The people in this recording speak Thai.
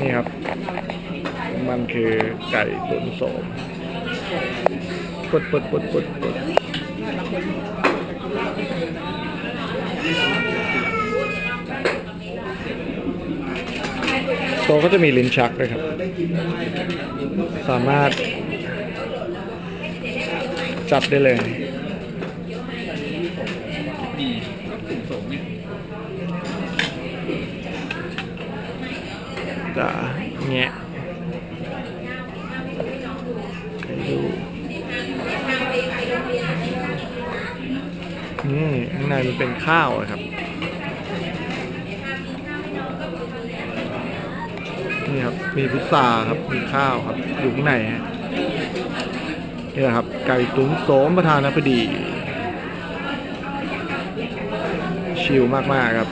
นี่ครับ มันคือไก่ตุ๋นโสมปดปดปดปดปดโตก็จะมีลิ้นชักด้วยครับ สามารถ จับได้เลย จะแงะให้ดูนี่ข้างในมันเป็นข้าวครับ นี่ครับ มีพิซซ่าครับ มีข้าวครับ อยู่ข้างในฮะนี่แหละครับ ไก่ตุ๋นโสมประธานาธิบดี ชิลมาก ๆ ครับ